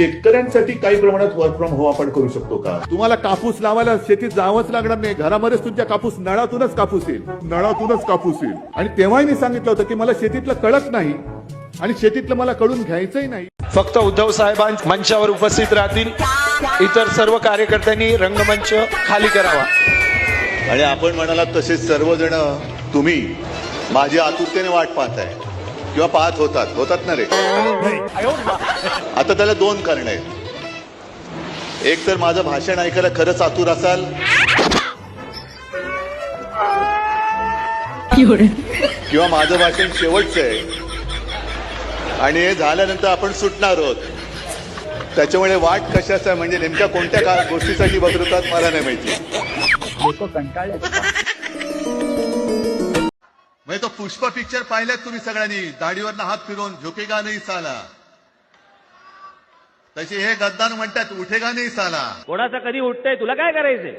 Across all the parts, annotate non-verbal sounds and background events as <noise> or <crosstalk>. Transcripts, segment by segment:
शेतकऱ्यांसाठी काही प्रमाणात वर्क फ्रॉम होम आपण करू शकतो का? तुम्हाला कापूस लावायला शेतीत जावंच लागणार नाही. घरामध्येच तुमच्या कापूस नळातूनच कापूस येईल. नळातूनच कापूस येईल. आणि तेव्हाही मी सांगितलं होतं की मला शेतीतलं कळत नाही आणि शेतीतलं मला कळून घ्यायचंही नाही. फक्त उद्धव साहेबां मंचावर उपस्थित राहतील. इतर सर्व कार्यकर्त्यांनी रंगमंच खाली करावा. आणि आपण म्हणालात तसे सर्वजण तुम्ही माझी आतुरतेने वाट पाहताय. किंवा पाहत होतात. होतात ना रे. आता त्याला दोन कारण आहेत. एक तर माझं भाषण ऐकायला खरंच आतुर असाल. किंवा माझं भाषण शेवटचं आहे. आणि हे झाल्यानंतर आपण सुटणार आहोत. त्याच्यामुळे वाट कशाचं आहे? म्हणजे नेमक्या कोणत्या का गोष्टीसाठी बदलतात मला नाही माहिती. म्हणजे तो पुष्प पिक्चर पाहिलात तुम्ही सगळ्यांनी. दाढीवरनं हात फिरवून झोकेगा नाही साला तसे हे गद्दार म्हणतात उठेगा नाही साला कोणाचा कधी उठतंय? तुला काय करायचंय?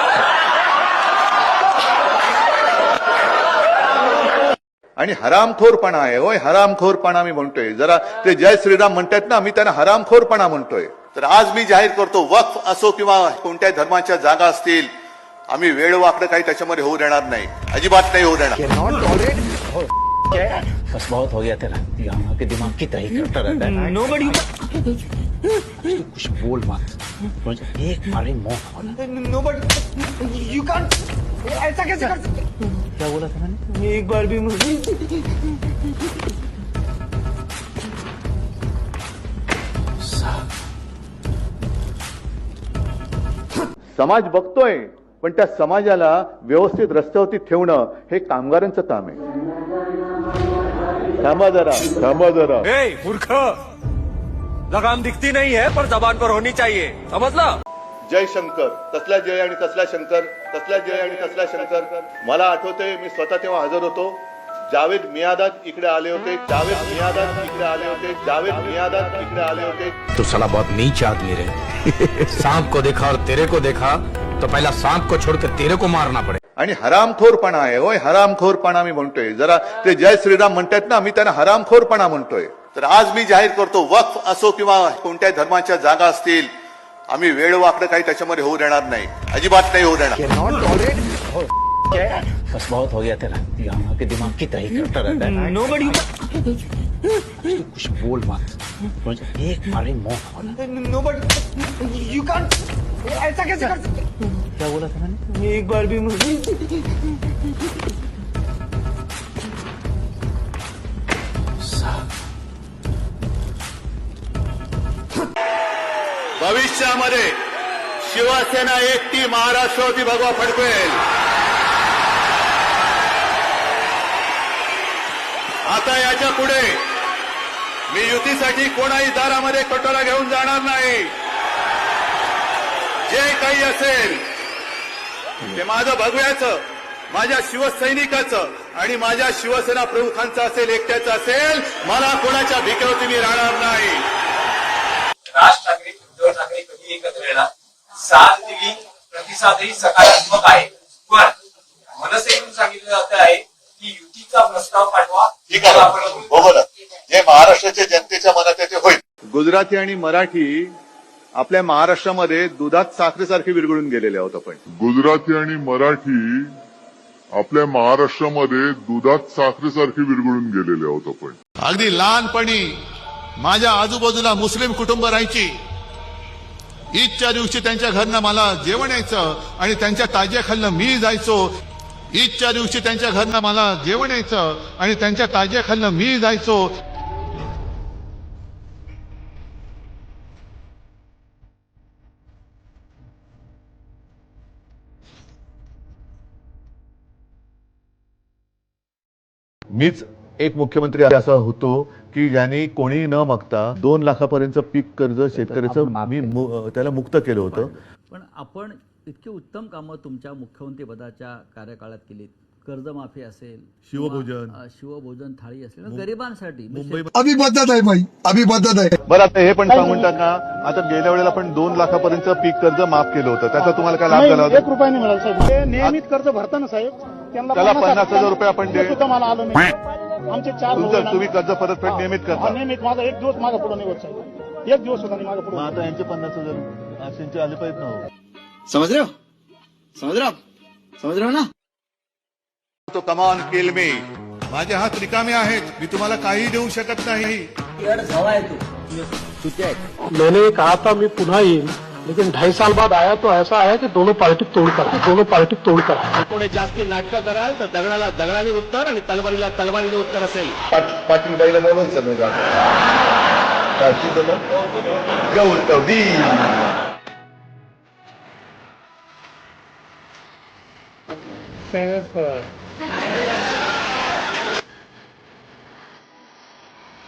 आणि हरामखोरपणा आहे. होय हरामखोरपणा मी म्हणतोय. जरा ते जय श्रीराम म्हणतात ना मी त्यांना हरामखोरपणा म्हणतोय. तर आज मी जाहीर करतो वक्फ असो किंवा कोणत्याही धर्माच्या जागा असतील आम्ही वेळ वाकडं काही त्याच्यामध्ये होऊ देणार नाही. अजिबात नाही होऊ देणार. <laughs> बस बहुत हो गया तेरा। यहाँ के दिमाग की तही करता रहता है। नो बडी कुछ बोल मत। एक मारी मौत नो बडी यू कांट ऐसा कैसे कर सकते? क्या बोला था मैंने? एक बार भी मुझे। समाज बघतोय पण त्या समाजाला व्यवस्थित रस्त्यावरती ठेवणं हे कामगारांचं काम आहे. थांबा जरा थांबा जरा. ए मूर्ख! लगाम दिखती नहीं है पर जबान पर होनी चाहिए. समझला? जय शंकर. कसला जय आणि कसला शंकर? कसला जय आणि कसला शंकर? मला आठवतंय मी स्वतः तेव्हा हजर होतो. जावेद मियादाद इकडे आले होते. जावेद मियादाद इकडे आले होते. जावेद मियादाद इकडे आले होते. तो साला बहुत नीच आदमी रहे <laughs> सांप को देखा और तेरे को देखा तो पहला सांप को छोड़कर तेरे को मारना पड़े। आणि हरामखोरपणा आहे होय हरामखोरपणा मी म्हणतोय. जरा ते जय श्रीराम म्हणतात ना मी त्यांना हरामखोरपणा म्हणतोय. तर आज मी जाहीर करतो वक्फ असो किंवा कोणत्याही धर्माच्या जागा असतील आम्ही वेळ वाकडं काही त्याच्यामध्ये होऊ देणार नाही. अजिबात नाही होऊ देणार. बस बहुत हो गया तेरा। यहाँ के दिमाग की तही करता रहता है। नो बडी तू कुछ बोल मत। एक मारी मौत नो बडी यू कांट ऐसा कैसे कर सकते क्या बोला था मैंने एक बार भी मुझे भविष्यामध्ये शिवसेना एकटी महाराष्ट्रवरती भगवा फडकवेल. आता याच्यापुढे मी युतीसाठी कोणाही दारामध्ये कटोरा घेऊन जाणार नाही. जे काही असेल ते माझं भगव्याचं माझ्या शिवसैनिकाचं आणि माझ्या शिवसेना प्रमुखांचं असेल एकट्याचं असेल मला कोणाच्या भिकेवरती मी राहणार नाही. राज ठाकरे उद्धव ठाकरे कधी एकत्र येणार? साथ दिली प्रतिसादही सकारात्मक आहे. पण मनसेतून सांगितलं जात आहे की युतीचा प्रस्ताव पाठवा ठीक आहे. आपण बघू ना जे महाराष्ट्राच्या जनतेच्या मनात आहे ते होईल. गुजराती आणि मराठी आपल्या महाराष्ट्रामध्ये दुधात साखरेसारखे विरघळून गेलेले आहोत आपण. गुजराती आणि मराठी आपल्या महाराष्ट्रामध्ये दुधात साखरेसारखे विरघळून गेलेले आहोत आपण. अगदी लहानपणी माझ्या आजूबाजूला मुस्लिम कुटुंब राहायची. ईदच्या दिवशी त्यांच्या घरनं मला जेवण यायचं आणि त्यांच्या ताज्या खालनं मी जायचो. ईदच्या दिवशी त्यांच्या घरनं मला जेवण यायचं आणि त्यांच्या ताज्या खालनं मी जायचो. मीच एक मुख्यमंत्री असा होतो की ज्यांनी कोणी न मागता दोन लाखापर्यंत पीक कर्ज शेतकऱ्याचं मी मु- त्याला मुक्त केलं होतं. पण आपण इतकी उत्तम कामं तुमच्या मुख्यमंत्रीपदाच्या कार्यकाळात केलीत. कर्जमाफी असेल शिवभोजन. शिवभोजन थाळी असेल. गरिबांसाठी मुंबई अभी बदत आहे भाई अभी बदत आहे. बरं आता हे पण सांगून टाका. आता गेल्या वेळेला आपण दोन लाखापर्यंत पीक कर्ज माफ केलं होतं. त्याचा तुम्हाला काय लाभ झाला होता? रुपयाने मिळाल साहेब. ते नियमित कर्ज भरताना साहेब. त्याला पन्नास हजार रुपये आपण दे सुद्धा मला आलं नाही. आमचे चार तुमचं. तुम्ही कर्ज परतफेड. नियमित करता. नियमित. माझा एक दिवस माझा पुढे निवड साहेब एक दिवस सुद्धा मागे पुढे आता यांचे पन्नास हजार असेंचे आले पाहिजेत ना हो. समझ रहे हो समझ रहे हो आप समझ रहे हो ना? तो कमान केल मे माझे हात रिकामे आहेत. मी तुम्हाला काही देऊ शकत नाही. मैंने कहा था मैं पुनः येईल लेकिन ढाई साल बाद आया तो ऐसा आया कि दोनों पार्टी तोड़ कर दोनों पार्टी तोड़ कर कोणी जास्ती नाटकं कराल तर दगडाला दगडाने उत्तर आणि तलवारीला तलवारीने उत्तर असेल. पाटील बाईला बोलून समजा गौतमी साहेब